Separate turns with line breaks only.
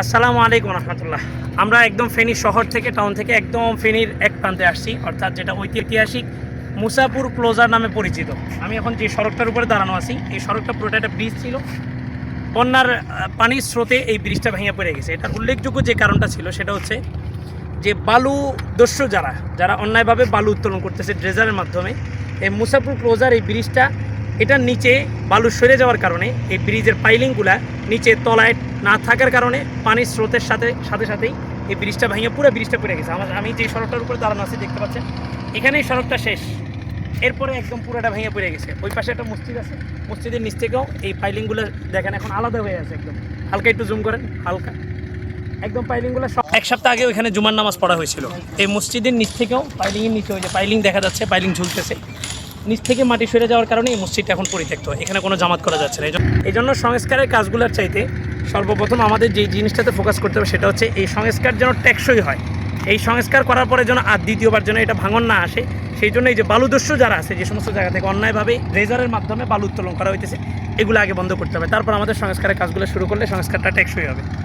আসসালামু আলাইকুম রহমতুল্লাহ। আমরা একদম ফেনী শহর থেকে টাউন থেকে একদম ফেনীর এক প্রান্তে আসছি, অর্থাৎ যেটা ঐতিহাসিক মুসাপুর ক্লোজার নামে পরিচিত। আমি এখন যে সড়কটার উপরে দাঁড়ানো আছি, এই সড়কটা পুরোটা একটা ব্রিজ ছিল। বন্যার পানির স্রোতে এই ব্রিজটা ভেঙে পড়ে গেছে। এটার উল্লেখযোগ্য যে কারণটা ছিল, সেটা হচ্ছে যে বালু দস্যু যারা যারা অন্যায়ভাবে বালু উত্তোলন করতেছে ড্রেজারের মাধ্যমে, এই মুসাপুর ক্লোজার এই ব্রিজটা এটার নিচে বালু সরে যাওয়ার কারণে, এই ব্রিজের পাইলিংগুলা নিচে তলায় না থাকার কারণে পানির স্রোতের সাথে সাথে সাথেই এই ব্রিজটা ভেঙে পুরো ব্রিজটা পড়ে গেছে। আমার আমি যে সড়কটার উপরে দাঁড়ানো আছি দেখতে পাচ্ছেন এখানেই সড়কটা শেষ। এরপরে একদম পুরোটা ভেঙে পড়ে গেছে। ওই পাশে একটা মসজিদ আছে। মসজিদের নিচ থেকেও এই পাইলিংগুলো দেখেন, এখন আলাদা হয়ে আছে একদম। হালকা একটু জুম করেন, হালকা। একদম পাইলিংগুলো সব এক সপ্তাহ আগে ওইখানে জুমার নামাজ পড়া হয়েছিল। এই মসজিদের নিচ থেকেও পাইলিংয়ের নিচে যে পাইলিং দেখা যাচ্ছে, পাইলিং ঝুলতেছে। নিচ থেকে মাটি সরে যাওয়ার কারণে এই মসজিদটা এখন পরিত্যক্ত। এখানে কোনো জামাত করা যাচ্ছে না। এই জন্য- সংস্কারের কাজগুলোর চাইতে সর্বপ্রথম আমাদের যে জিনিসটাতে ফোকাস করতে হবে সেটা হচ্ছে এই সংস্কার যেন টেকসই হয়। এই সংস্কার করার পরে যেন আর দ্বিতীয়বার যেন এটা ভাঙন না আসে, সেই জন্য এই যে বালুদস্য যারা আছে, যে সমস্ত জায়গা থেকে অন্যায়ভাবে রেজারের মাধ্যমে বালু উত্তোলন করা হইতেছে, এগুলো আগে বন্ধ করতে হবে। তারপর আমাদের সংস্কারের কাজগুলো শুরু করলে সংস্কারটা টেকসই হবে।